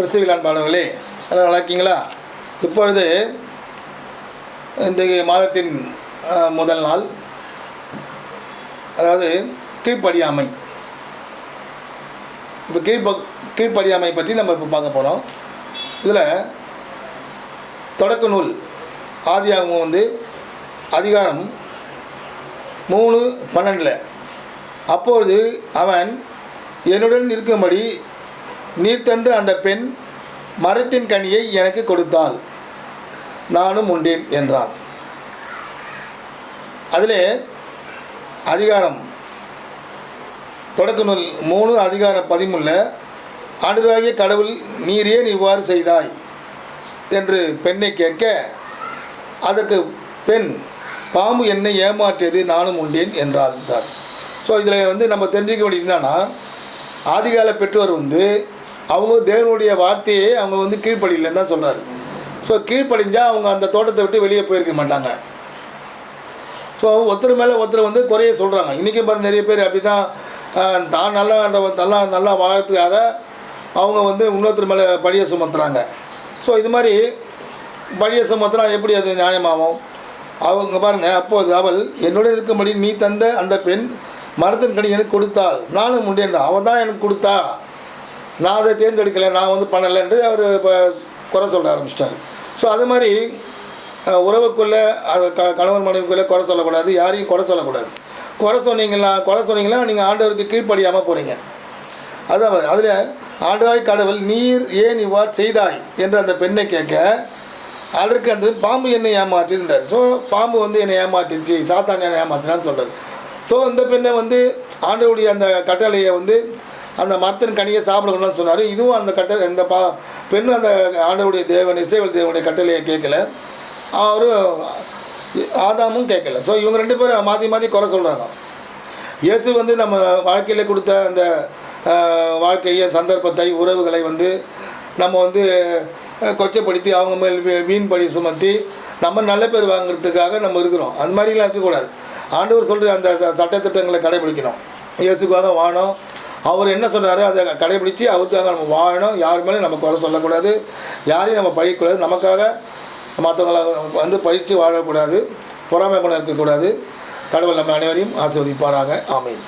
கிறிஸ்துவின் அன்பானவர்களே எல்லாம் நல்லா இருக்கீங்களா இப்பொழுது இந்த மாதத்தின் முதல் நாள். அதாவது கீழ்ப்படியாமை. இப்போ கீழ்ப்ப கீழ்ப்படியாமை பற்றி நம்ம இப்போ பார்க்க போகிறோம் இதில் தொடக்க நூல் ஆதியாகவும் வந்து அதிகாரம் மூணு பன்னெண்டில். அப்பொழுது அவன் என்னுடன் இருக்கும்படி நீர் அந்த பெண் மரத்தின் கனியை எனக்கு கொடுத்தாள். நானும் உண்டேன் என்றான் அதிலே அதிகாரம் தொடக்க நூல் மூணு அதிகாரம் பதிமூணில் ஆண்டவராகிய கடவுள் நீர் ஏன் இவ்வாறு செய்தாய்? என்று பெண்ணை கேட்க அதற்கு பெண் பாம்பு என்னை ஏமாற்றியது நானும் உண்டேன் என்றாள். என்றார் ஸோ இதில் வந்து நம்ம தெரிஞ்சுக்க வேண்டியது என்னன்னா ஆதிகால பெற்றோர் வந்து அவங்க தேவனுடைய வார்த்தையை அவங்க வந்து கீழ்ப்படியில்லைன்னு தான் சொல்கிறாரு ஸோ கீழ்ப்படிஞ்சால் அவங்க அந்த தோட்டத்தை விட்டு வெளியே போயிருக்க மாட்டாங்க. ஸோ ஒருத்தர் மேலே ஒருத்தர் வந்து குறைய சொல்கிறாங்க இன்றைக்கி பாரு நிறைய பேர் அப்படி தான் தான் நல்லா நல்லா நல்லா வாழறதுக்காக அவங்க வந்து இன்னொருத்தர் மேலே பழிய சுமத்துறாங்க. ஸோ இது மாதிரி பழிய சுமத்துனா எப்படி அது நியாயமாகும்? அவங்க பாருங்கள் அப்போது அவள் என்னுடன் இருக்கும்படி நீ தந்த அந்த பெண் மரத்தின் கடி எனக்கு கொடுத்தாள். நானும் உண்டேன். அவன் தான் எனக்கு கொடுத்தா. நான் அதை தேர்ந்தெடுக்கலை நான் வந்து பண்ணலைன்ட்டு அவர் இப்போ குறை சொல்ல ஆரம்பிச்சிட்டாரு. ஸோ அது மாதிரி உறவுக்குள்ளே அது க கணவன் மனைவிக்குள்ளே குறை சொல்லக்கூடாது யாரையும் குறை சொல்லக்கூடாது. குறை சொன்னீங்களா குறை சொன்னீங்களா நீங்கள் ஆண்டவருக்கு கீழ்ப்படியாமல் போகிறீங்க அதான் அதில் ஆண்டவாய் கடவுள் நீர் ஏன் இவ்வாறு செய்தாய்? என்று அந்த பெண்ணை கேட்க அதற்கு அந்த பாம்பு என்னை ஏமாற்றிருந்தார் ஸோ பாம்பு வந்து என்னை ஏமாத்திச்சு சாத்தான் என்னை ஏமாத்தினான்னு சொல்கிறார் ஸோ இந்த பெண்ணை வந்து ஆண்டவுடைய அந்த கட்டளையை வந்து அந்த மரத்தின் கனியை சாப்பிடணும்னு சொன்னார். இதுவும் அந்த கட்ட இந்த பா பெண்ணும் அந்த ஆண்டவருடைய தேவன் இசைவல் தேவனுடைய கட்டளையை கேட்கல. அவரும் ஆதாமும் கேட்கல. ஸோ இவங்க ரெண்டு பேரும் மாற்றி மாற்றி குறை சொல்கிறாங்க இயேசு வந்து நம்ம வாழ்க்கையில் கொடுத்த அந்த வாழ்க்கையை சந்தர்ப்பத்தை உறவுகளை வந்து நம்ம வந்து கொச்சப்படுத்தி கொச்சைப்படுத்தி அவங்க மேல் வீ- வீண் படி சுமத்தி நம்ம நல்ல பேர் வாங்குறதுக்காக நம்ம இருக்கிறோம். அந்த மாதிரிலாம் இருக்கக்கூடாது. ஆண்டவர் சொல்கிற அந்த ச- சட்டத்திட்டங்களை கடைபிடிக்கணும். இயேசுக்காக வானம் அவர் என்ன சொன்னார்? அதை கடைபிடித்து அவருக்காக நம்ம வாழணும். யார் மேலேயும் நம்ம குறை சொல்லக்கூடாது. யாரையும் நம்ம பழிக்கக்கூடாது நமக்காக மற்றவங்களை வந்து பழித்து வாழக்கூடாது. பொறாமை குணம் இருக்கக்கூடாது. கடவுள் நம்ம அனைவரையும் ஆசீர்வதிப்பாராக. ஆமீன்.